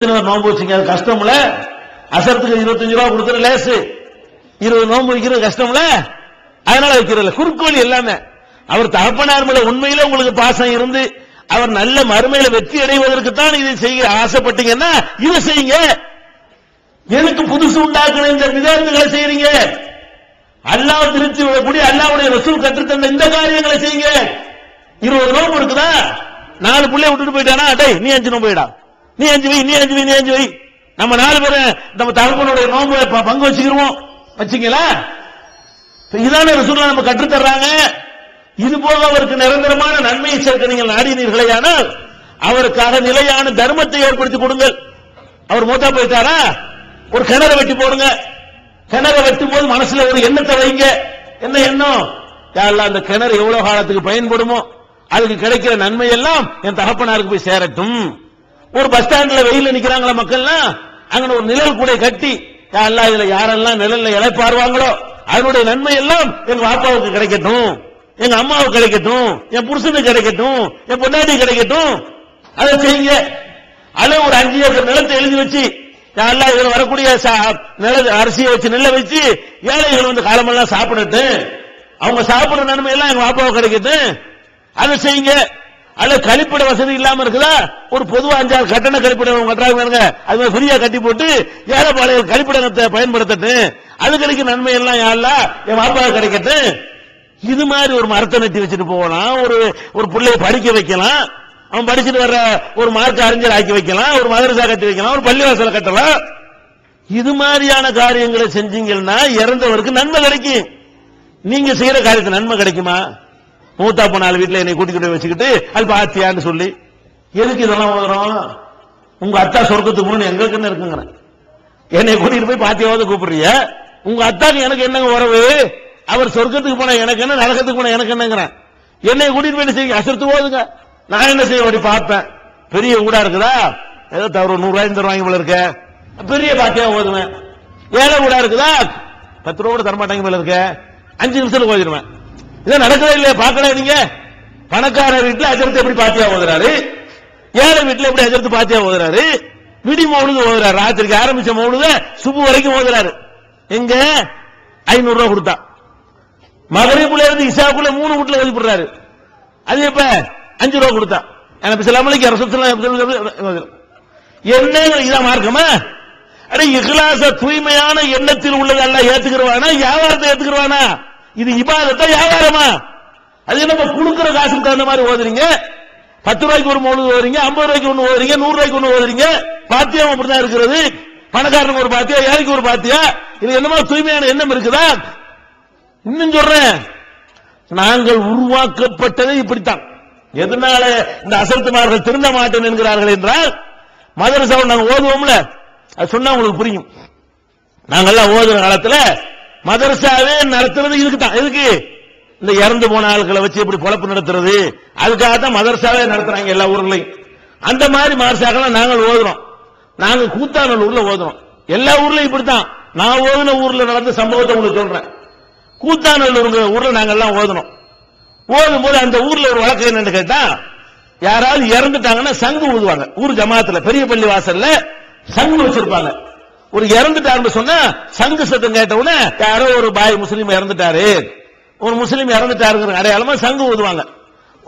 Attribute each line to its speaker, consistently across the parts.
Speaker 1: இருபது நோன்பு வச்சுங்க அது கஷ்டம்ல? அசரத்துக்கு இருபத்தஞ்சு ரூபா கொடுத்துரு லேசு. இருபது நோன்பு வைக்கிறது கஷ்டம்ல? அதனால வைக்கிறதில்ல. குறுக்கோழி எல்லாமே அவர் தகப்பனார் மேல உண்மையில உங்களுக்கு பாசம் இருந்து அவர் நல்ல மறுமையில வெற்றி அடைவதற்கு தான் இதை செய்ய ஆசைப்பட்டீங்கன்னா இதை செய்யுங்க. எனக்கு புதுசு உண்டாக்கணும் இந்த விதங்களை செய்யறீங்க அல்லாஹ் திருச்சி விடக்கூடிய அல்லாவுடைய ரசூல் கற்றுத்தந்த இந்த காரியங்களை செய்யுங்க. இருபது நோம்பு இருக்குதா? நாலு பிள்ளை விட்டுட்டு போயிட்டானா? டேய் நீ அஞ்சு நோம்பு போயிடா நீ அஞ்சு வை நீ அஞ்சு வை நீ அஞ்சு வை. நம்ம நாலு பேரும் நம்ம தகப்பனுடைய நோம்பு பங்கு வச்சுக்கிருவோம் வச்சுங்களா இதான ரசூல் நம்ம கற்றுத்தர்றாங்க இது போக அவருக்கு நிரந்தரமான நன்மையை சேர்க்க நீங்கள் நாடினீர்களேயானால் அவருக்காக நிலையான தர்மத்தை ஏற்படுத்தி கொடுங்கள். அவர் மூத்தா போயிட்டாரா? ஒரு கிணறு வெட்டி போடுங்க. கிணறு வெட்டும் போது மனசுல ஒரு எண்ணத்தை வைங்க. என்ன எண்ணம்? யாரெல்லாம் அந்த கிணறு எவ்வளவு காலத்துக்கு பயன்படுமோ அதுக்கு கிடைக்கிற நன்மை எல்லாம் என் தகப்பனாருக்கு போய் சேரட்டும். ஒரு பஸ் ஸ்டாண்ட்ல வெயில்ல நிக்கிறாங்களா மக்கள்லாம்? அங்க ஒரு நிழல் கூட கட்டி எல்லாம் இதுல யாரெல்லாம் நிழல்ல இழைப்பாருவாங்களோ அதனுடைய நன்மை எல்லாம் எங்க பாப்பாவுக்கு கிடைக்கட்டும் எங்க அம்மாவுக்கு கிடைக்கட்டும் என் புருஷனுக்கு கிடைக்கட்டும் என் பொண்டாட்டி கிடைக்கட்டும். அதை செய்யுங்க. அதுல ஒரு அஞ்சு ஏக்கர் நிலத்தை எழுதி வச்சு எல்லாம் இதுல வரக்கூடிய சா- நில அரிசியை வச்சு நெல்லை வச்சு ஏழைகள் வந்து காலமெல்லாம் சாப்பிடட்டு அவங்க சாப்பிடுற நன்மை எல்லாம் எங்க பாப்பாவுக்கு கிடைக்கட்டும். அதை செய்யுங்க. அல்ல கழிப்பிட வசதி இல்லாம இருக்குதா? ஒரு பொதுவா அஞ்சாறு கட்டண கழிப்பிடம் கட்டுறாங்க அது மாதிரி ஃப்ரீயா கட்டி போட்டு ஏழைப்பாளைய கழிப்பிடத்தை பயன்படுத்தட்டு அது கிடைக்கும் நன்மை எல்லாம் யாருல என் பாப்பாவுக்கு கிடைக்கட்டும் இது மாதிரி ஒரு மரத்தை நட்டி வச்சுட்டு போகலாம். ஒரு ஒரு பிள்ளைய படிக்க வைக்கலாம். அவன் படிச்சுட்டு வர்ற ஒரு மார்க் அறிஞர் ஆக்கி வைக்கலாம். ஒரு மதரசா கட்டி வைக்கலாம். ஒரு பள்ளிவாசல கட்டலாம். இது மாதிரியான காரியங்களை செஞ்சீங்கன்னா இறந்தவருக்கு நன்மை கிடைக்கும். நீங்க செய்யற காரியத்து நன்மை கிடைக்குமா? மூத்தா போனால வீட்டில் என்னை கூட்டிட்டு போய் வச்சுக்கிட்டு அது பாத்தியான்னு சொல்லி. எதுக்கு இதெல்லாம் ஓதுறோம் உங்க அத்தா சொர்க்கத்துக்கு முன்னு எங்களுக்குன்னு இருக்குங்கிறேன் என்னை கூட்டிட்டு போய் பாத்தியாவது கூப்பிடுறிய? உங்க அத்தாக்கு எனக்கு என்னங்க உறவு? அவர் சொர்க்கத்துக்கு போனா எனக்கு என்ன நரகத்துக்கு போனா எனக்கு என்னங்கிறேன் என்னை கூட்டிட்டு போய் என்ன செய்யுங்க? போதுங்க நான் என்ன செய்ய அப்படி பார்ப்பேன். பெரிய ஊடா இருக்குதா? ஏதோ தவறு நூறு ரூபாய் தருவாங்க போல இருக்க. பெரிய பாத்தியா ஓதுவேன். ஏழை ஊடா இருக்குதா? பத்து ரூபா கூட தரமாட்டாங்க போல இருக்க. அஞ்சு நிமிஷத்துல ஓதிடுவேன். இதான் நடக்கவே இல்லையா பார்க்கல நீங்க பணக்கார வீட்டுல அஜரத்தை எப்படி பாத்தியா ஓதுறாரு ஏழை வீட்டுல எப்படி அஜரத்து பாத்தியா ஓதுறாரு விடி மௌனுக்கு ஓதுறாரு ராத்திரிக்கு ஆரம்பிச்ச மௌனுத சுப்பு வரைக்கும் ஓதுறாரு எங்க? ஐநூறு ரூபாய் கொடுத்தா. மகரீப்புல இருந்து இசாக்குள்ள மூணு வீட்டுல ஓதி அது எப்ப? அஞ்சு ரூபா கொடுத்தா. எனக்கு சில அரசு என்ன இதான் மார்க்கமா? அட இஹ்லாச தூய்மையான எண்ணத்தில் உள்ளது அல்ல ஏத்துக்கிறவானா? வியாபாரத்தை ஏத்துக்கிறவானா? இது இபாதத்தா வியாபாரமா அது நம்ம குடுக்கிற காசுக்கு தகுந்த மாதிரி ஓதுறீங்க. பத்து ரூபாய்க்கு ஒரு மூணு ஓதுறீங்க ஐம்பது ரூபாய்க்கு ஒண்ணு ஓதுறீங்க நூறு ரூபாய்க்கு ஒண்ணு ஓதுறீங்க. பாத்தியம் அப்படிதான் இருக்கிறது? பணக்காரனுக்கு ஒரு பாத்தியா ஏழைக்கு ஒரு பாத்தியா? இது என்னமோ தூய்மையான எண்ணம் இருக்குதா? இன்னும் சொல்றேன். நாங்கள் உருவாக்கப்பட்டது இப்படித்தான். எதனால இந்த அசல்துமார்கள் திருந்த மாட்டேன் என்கிறார்கள் என்றால் மதரசாவை நாங்க ஓதுவோம்ல. அது சொன்னா உங்களுக்கு புரியும். நாங்கெல்லாம் ஓதுற காலத்துல மதரசாவே நடத்துறது இதுக்கு தான் எதுக்கு? இந்த இறந்து போன ஆட்களை வச்சு எப்படி பொழப்பு நடத்துறது? அதுக்காக தான் மதரசாவே நடத்துறாங்க எல்லா ஊர்லயும் அந்த மாதிரி மதரசாக்களை நாங்கள் ஓதுறோம். நாங்க கூத்தாநல்லூர்ல ஓதுறோம். எல்லா ஊர்லயும் இப்படித்தான். நான் ஓதுன ஊர்ல நடந்த சம்பவத்தை உங்களுக்கு சொல்றேன். கூத்தாநல்லூருங்கிற ஊர்ல நாங்க எல்லாம் ஓதுனோம். ஓதும் போது அந்த ஊர்ல ஒரு வழக்கு என்னன்னு கேட்டா யாராவது இறந்துட்டாங்கன்னா சங்கு ஊதுவாங்க. ஊர் ஜமாத்துல பெரிய பள்ளி வாசல்ல சங்கு வச்சிருப்பாங்க. ஒரு இறந்துட்டாருன்னு சொன்னா சங்கு சத்தம் கேட்ட உடனே யாரோ ஒரு பாய் முஸ்லீம் இறந்துட்டாரு. ஒரு முஸ்லீம் இறந்துட்டாருங்கிற அடையாளமா சங்கு ஊதுவாங்க.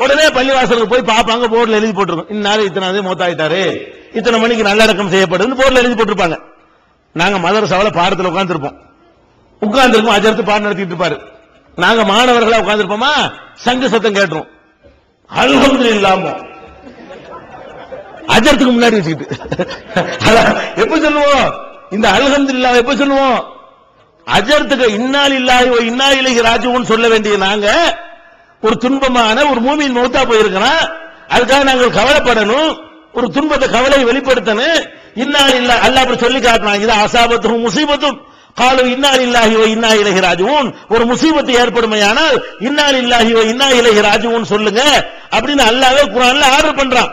Speaker 1: உடனே பள்ளிவாசலுக்கு போய் பாப்பாங்க போர்டுல எழுதி போட்டிருக்கும். இந்நாள் இத்தனை மூத்தாயிட்டாரு. இத்தனை மணிக்கு நல்லடக்கம் செய்யப்படுதுன்னு போர்டில் எழுதி போட்டிருப்பாங்க. நாங்க மதரசாவில் பாடத்துல உட்காந்துருப்போம் உட்கார்ந்துருப்போம் அஜர்த்து பாடம் நடத்திட்டு இருப்பாரு. நாங்க மாணவர்களா உட்காந்துருப்போமா சங்கு சத்தம் கேட்டுரும். அல்ஹம்து இல்லாம அஜர்த்துக்கு முன்னாடி வச்சுக்கிட்டு. எப்படி சொல்லுவோம்? இந்த அல்ஹம்து இல்லா எப்ப சொல்லுவோம்? அஜர்த்துக்கு இன்னால் இல்லாஹி இன்னா இலகி ராஜுவும் சொல்ல வேண்டிய நாங்க ஒரு துன்பமான ஒரு மூமியின் மௌத்தா போயிருக்கிறான் அதுக்காக நாங்கள் கவலைப்படணும். ஒரு துன்பத்தை கவலையை வெளிப்படுத்தணும். இன்னால் இல்லா அல்லாஹ் அப்படி சொல்லி காட்டினாங்க. இது அசாபத்தும் முசீபத்தும். காலம் இன்னால் இல்லாஹி இன்னா இலகி ராஜுவும் ஒரு முசீபத்து ஏற்படுமையானால் இன்னால் இல்லாஹி இன்னா இலகி ராஜுவும் சொல்லுங்க. அப்படின்னு அல்லாவே குரான்ல ஆர்டர் பண்றான்.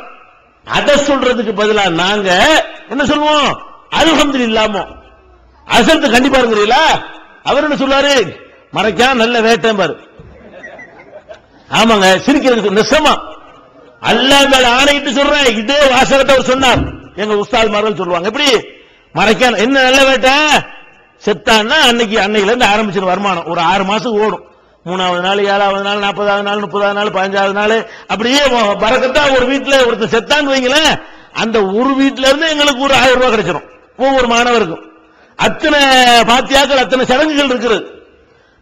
Speaker 1: அதை சொல்றதுக்கு பதிலா நாங்க என்ன சொல்லுவோம்? அல்ஹம்து இல்லாம அசத்து கண்டிப்பா இருக்கிறீங்களா அவர் என்ன சொல்லாரு மறைக்கா நல்ல வேட்டம் பாரு. ஆமாங்க சிரிக்கிறதுக்கு நெசமா. அல்லா மேல ஆணையிட்டு சொல்றேன். இதே வாசகத்தை அவர் சொன்னார். எங்க உஸ்தாத்மார்கள் சொல்லுவாங்க. எப்படி? மறைக்க என்ன நல்ல வேட்டை? செத்தான்னா அன்னைக்கு அன்னையில இருந்து ஆரம்பிச்சிடும் வருமானம். ஒரு ஆறு மாசம் ஓடும். மூணாவது நாள் ஏழாவது நாள் நாற்பதாவது நாள் முப்பதாவது நாள் பதினஞ்சாவது நாள். அப்படியே பறக்கத்தான் ஒரு வீட்டுல ஒருத்தர் செத்தான்னு வைங்களேன் அந்த ஒரு வீட்டுல இருந்து எங்களுக்கு ஒரு ஆயிரம் ரூபாய் கிடைச்சிடும் ஒவ்வொரு மாணவருக்கும். அத்தனை பாத்தியாக்கள் அத்தனை சடங்குகள் இருக்கிறது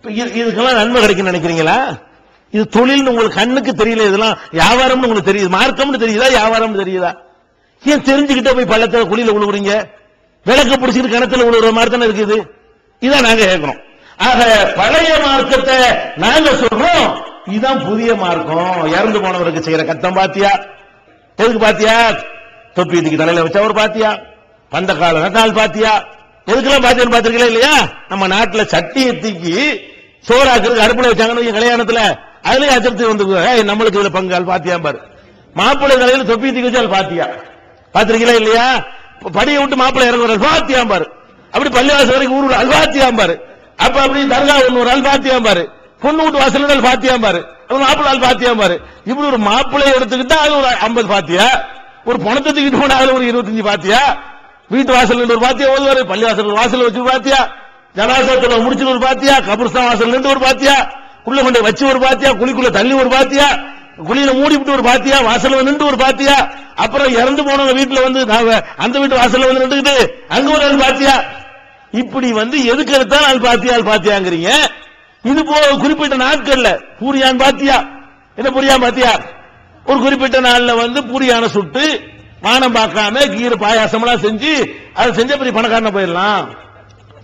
Speaker 1: இது- இதுக்கெல்லாம் நன்மை கிடைக்கும் நினைக்கிறீங்களா? இது தொழில்னு உங்களுக்கு கண்ணுக்கு தெரியல இதெல்லாம் வியாபாரம்னு உங்களுக்கு தெரியுது. மார்க்கம்னு தெரியுதா வியாபாரம்னு தெரியுதா? ஏன் தெரிஞ்சுக்கிட்டே போய் பள்ளத்துல குழியில விழுவுறீங்க விளக்கு பிடிச்சிட்டு கிணத்துல விழுவுற மாதிரி தானே இருக்குது. இதான் நாங்க கேட்கிறோம். ஆக பழைய மார்க்கத்தை நாங்க சொல்றோம். இதுதான் புதிய மார்க்கம். இறந்து போனவருக்கு செய்யற கத்தம் பாத்தியா? எதுக்கு பாத்தியா? தொப்பி இதுக்கு தலையில வச்சா ஒரு பாத்தியா? பந்த கால நாள் பாத்தியா? எதுக்கெல்லாம் பாத்தியான்னு பாத்திருக்கல இல்லையா? நம்ம நாட்டுல சட்டியை தூக்கி சோறாக்குறதுக்கு அடுப்புல வச்சாங்கன்னு கல்யாணத்துல. அதுலயே அச்சத்து வந்து நம்மளுக்கு இதுல பங்கால் பாத்தியா பாரு. மாப்பிள்ளை தலையில தொப்பி தூக்கி வச்சால் பாத்தியா? பாத்திருக்கீங்களா இல்லையா? படியை விட்டு மாப்பிள்ளை இறங்குற பாத்தியா பாரு. அப்படி பள்ளிவாசல் வரைக்கும் ஊர் அது பாத்தியா பாரு. அப்ப அப்படி தர்கா ஒண்ணு ஒரு அல்பாத்தியா பாரு. பொண்ணு வீட்டு வாசல் பாத்தியா பாரு. மாப்பிள்ளை ஆள் பாத்தியா பாரு. இப்படி ஒரு மாப்பிள்ளை எடுத்துக்கிட்டா அது ஒரு ஐம்பது பாத்தியா? ஒரு பணத்தை தூக்கிட்டு போனா அதுல ஒரு இருபத்தஞ்சு பாத்தியா? வீட்டு வாசல் நின்று ஒரு பாத்தியா ஓதுவாரு பள்ளி வாசல் வாசல் வச்சு பாத்தியா? ஜனாசத்துல முடிச்சு ஒரு பாத்தியா? கபர்ஸ்தான் வாசல் நின்று ஒரு பாத்தியா? குள்ள கொண்டு வச்சு ஒரு பாத்தியா? குழிக்குள்ள தள்ளி ஒரு பாத்தியா? குழியில மூடி விட்டு ஒரு பாத்தியா? வாசல்ல நின்று ஒரு பாத்தியா? அப்புறம் இறந்து போனவங்க வீட்டுல வந்து அந்த வீட்டு வாசல்ல வந்து நின்றுக்கிட்டு அங்க ஒரு ஆள் பாத்தியா? இப்படி வந்து எதுக்கு எடுத்தாலும் ஆள் பாத்தியா ஆள் பாத்தியாங்கிறீங்க. இது போல குறிப்பிட்ட நாட்கள்ல பூரியான் பாத்தியா? என்ன பூரியான் பாத்தியா? ஒரு குறிப்பிட்ட நாள்ல வந்து பூரியான சுட்டு வானம் பார்க்காம கீரை பாயாசம் எல்லாம் செஞ்சு அதை செஞ்ச பெரிய பணக்காரன போயிடலாம்.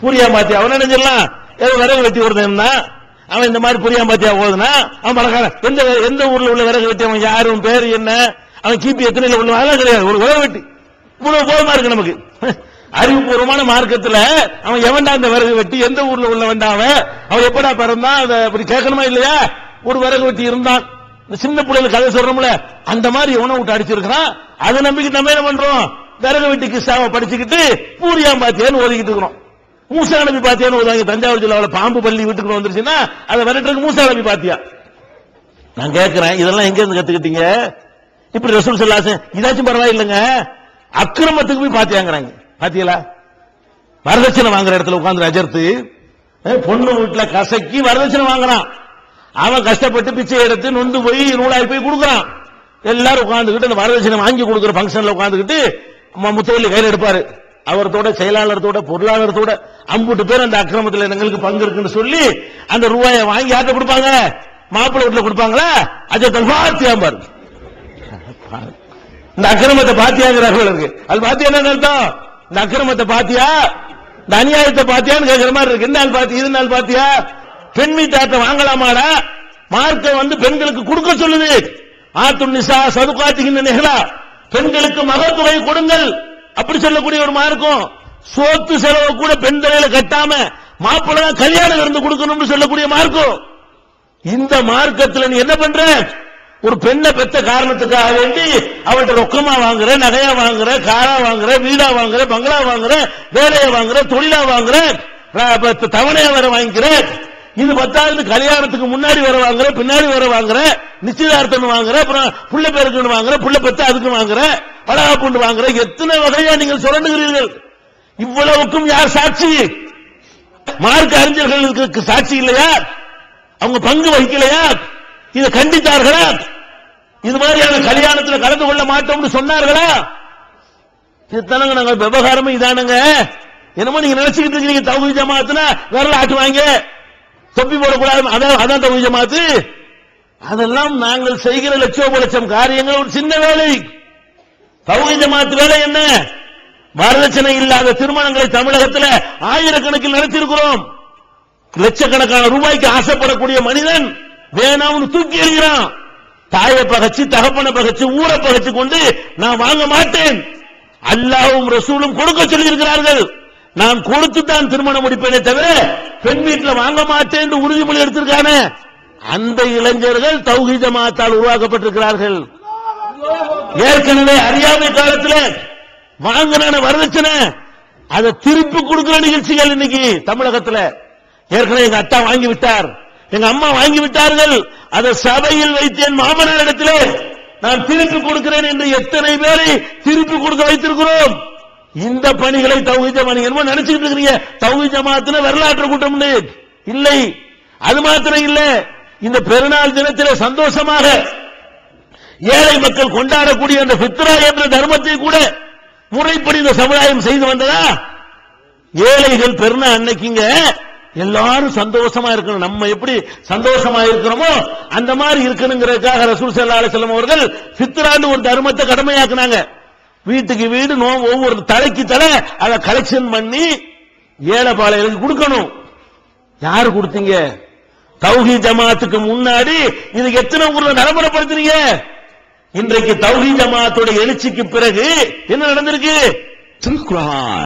Speaker 1: பூரியா பாத்தியா? அவன் நினைஞ்சிடலாம் ஏதோ விறகு வெட்டி வருதுன்னா அவன் இந்த மாதிரி புரியாம பாத்தியா ஓதுனா அவன் பணக்காரன். எந்த எந்த ஊர்ல உள்ள விறகு வெட்டி அவன் யாரும் பேர் என்ன? அவன் கிபி எத்தனை உள்ள அதெல்லாம் கிடையாது. ஒரு விறகு வெட்டி. இவ்வளவு போதுமா இருக்கு நமக்கு? அறிவுபூர்வமான மார்க்கத்துல அவன் எவன்டா இந்த விறகு வெட்டி எந்த ஊர்ல உள்ள அவன்? அவன் எப்படா பிறந்தான்? அதை அப்படி கேட்கணுமா இல்லையா? ஒரு விறகு வெட்டி இருந்தான். சின்ன பிள்ளைங்க கதை சொல்றோம்ல அந்த மாதிரி எவனை விட்டு அடிச்சிருக்கிறான். அதை நம்பிக்கை நம்ம என்ன பண்றோம்? விறகு வெட்டி கிறிஸ்தாவை படிச்சுக்கிட்டு பூரியா பாத்தியான்னு ஓதிக்கிட்டு இருக்கிறோம். மூசா நபி பாத்தியான்னு ஓதாங்க தஞ்சாவூர் ஜில்லாவில் பாம்பு பள்ளி வீட்டுக்கு வந்துருச்சுன்னா அதை விரட்டுறதுக்கு மூசா நபி பாத்தியா? நான் கேட்கிறேன் இதெல்லாம் எங்க இருந்து கத்துக்கிட்டீங்க? இப்படி ரசூல் சொல்லாசன் இதாச்சும் பரவாயில்லைங்க அக்கிரமத்துக்கு போய் பாத்தியாங்கிறாங்க. பாத்தீங்களா வரதட்சணை வாங்குற இடத்துல உட்காந்து அஜர்த்து பொண்ணு வீட்டுல கசக்கி வரதட்சணை வாங்குறான். அவன் கஷ்டப்பட்டு பிச்சை எடுத்து நொந்து போய் நூலாய் போய் கொடுக்குறான். எல்லாரும் உட்காந்துக்கிட்டு அந்த வரதட்சணை வாங்கி கொடுக்குற ஃபங்க்ஷன்ல உட்காந்துக்கிட்டு ம- கையில் எடுப்பாரு. அவரத்தோட செயலாளரத்தோட பொருளாளர்த்தோட அம்புட்டு பேர் அந்த அக்கிரமத்துல எங்களுக்கு பங்கு இருக்குன்னு சொல்லி அந்த ரூபாயை வாங்கி யார்கிட்ட கொடுப்பாங்க? மாப்பிள்ளை வீட்டுல கொடுப்பாங்களா? அஜத்தல் பாத்தியாம்பாரு. இந்த அக்கிரமத்தை பாத்தியாங்கிறார்கள் இருக்கு அது பாத்தியா என்ன அர்த்தம்? இந்த அக்கிரமத்தை பாத்தியா? இந்த அநியாயத்தை பாத்தியான்னு கேட்கிற மாதிரி இருக்கு. என்ன நாள் பாத்தி இது நாள் பாத்தியா? பெண் மீட்டாட்ட வாங்கலாமாடா? மார்க்க வந்து பெண்களுக்கு கொடுக்க சொல்லுது. ஆத்து நிசா சதுக்காத்துகின்ற நிகழா பெண்களுக்கு மகத்துவை கொடுங்கள். அப்படி சொல்லக்கூடிய ஒரு மார்க்கம். சோத்து செலவு கூட பெண் தலையில கட்டாம மாப்பிள்ளை கல்யாணம் இருந்து கொடுக்கணும்னு சொல்லக்கூடிய மார்க்கம். இந்த மார்க்கத்துல நீ என்ன பண்ற? ஒரு பெண்ணை பெத்த காரணத்துக்காக வேண்டி அவள்கிட்ட ரொக்கமா வாங்குற நகையா வாங்குற காரா வாங்குற வீடா வாங்குற பங்களா வாங்குற வேலையை வாங்குற தொழிலா வாங்குற தவணையா வர வாங்கிக்கிற இது பத்தாவது கல்யாணத்துக்கு முன்னாடி வர வாங்குற பின்னாடி வர வாங்குற நிச்சயதார்த்தம் வாங்குற அப்புறம் புள்ள பேருக்கு வாங்குற புள்ள பெத்த அதுக்கு வாங்குற வளகாப்புண்டு வாங்குற எத்தனை வகையா நீங்கள் சுரண்டுகிறீர்கள்? இவ்வளவுக்கும் யார் சாட்சி? மார்க்க அறிஞர்களுக்கு சாட்சி இல்லையா? அவங்க பங்கு வகிக்கலையா? இதை கண்டித்தார்களா? இது மாதிரியான கல்யாணத்துல கலந்து கொள்ள மாட்டோம்னு சொன்னார்களா? இதுதானங்க நாங்கள் விவகாரமே இதானுங்க. என்னமோ நீங்க நினைச்சுக்கிட்டு இருக்கீங்க தகுதி ஜமாத்துனா விரலாட்டு ஆட்டுவாங்க தொப்பி போடக்கூடாது. அதான் அதான் தகுதி ஜமாத்து. அதெல்லாம் நாங்கள் செய்கிற லட்சோப லட்சம் காரியங்கள் ஒரு சின்ன வேலை. தகுதி ஜமாத்து வேலை என்ன? வரதட்சணை இல்லாத திருமணங்களை தமிழகத்தில் ஆயிரக்கணக்கில் நடத்தியிருக்கிறோம். லட்சக்கணக்கான ரூபாய்க்கு ஆசைப்படக்கூடிய மனிதன் வேணாம்னு தூக்கி எறிகிறான். தாயை பகச்சு தகப்பனை பகச்சு ஊரை பகச்சு கொண்டு நான் வாங்க மாட்டேன். அல்லாவும் ரசூலும் கொடுக்க சொல்லி இருக்கிறார்கள் நான் கொடுத்து தான் திருமணம் முடிப்பேனே தவிர பெண் வீட்டுல வாங்க மாட்டேன் என்று உறுதிமொழி எடுத்திருக்கானே? அந்த இளைஞர்கள் தௌஹீ ஜமாத்தால் உருவாக்கப்பட்டிருக்கிறார்கள். ஏற்கனவே அறியாமை காலத்துல வாங்கின வரதட்சணை அதை திருப்பி கொடுக்கிற நிகழ்ச்சிகள் இன்னைக்கு தமிழகத்துல. ஏற்கனவே எங்க அத்தா வாங்கி விட்டார். எங்க அம்மா வாங்கி விட்டார்கள். அதை சபையில் வைத்து என் மாமனார் இடத்திலே நான் திருப்பி கொடுக்கிறேன் என்று எத்தனை பேரை திருப்பி கொடுக்க வைத்திருக்கிறோம்? இந்த பணிகளை தௌஹீத் ஜமாத் நினைச்சிட்டு நினைச்சுக்கிட்டு இருக்கிறீங்க. தௌஹீத் ஜமாத்துல வரலாற்று கூட்டம் இல்லை. அது மாத்திரம் இல்ல. இந்த பெருநாள் தினத்தில் சந்தோஷமாக ஏழை மக்கள் கொண்டாடக்கூடிய அந்த பித்ரா என்ற தர்மத்தை கூட முறைப்படி இந்த சமுதாயம் செய்து வந்ததா? ஏழைகள் பெருநாள் அன்னைக்குங்க எல்லாரும் சந்தோஷமா இருக்கணும். நம்ம எப்படி சந்தோஷமா இருக்கிறோமோ அந்த மாதிரி இருக்கணுங்கிறதுக்காக ரசூல் சல்லா அலைஹி அவர்கள் ஃபித்ரான்னு ஒரு தர்மத்தை கடமையாக்குனாங்க. வீட்டுக்கு வீடு நோ ஒவ்வொரு தலைக்கு தலை அதை கலெக்ஷன் பண்ணி ஏழை பாளையர்களுக்கு கொடுக்கணும். யாரு கொடுத்தீங்க? தௌஹி ஜமாத்துக்கு முன்னாடி இதுக்கு எத்தனை ஊர்ல நடைமுறைப்படுத்துறீங்க? இன்றைக்கு தௌஹி ஜமாத்தோட எழுச்சிக்கு பிறகு என்ன நடந்திருக்கு?
Speaker 2: திருக்குறான்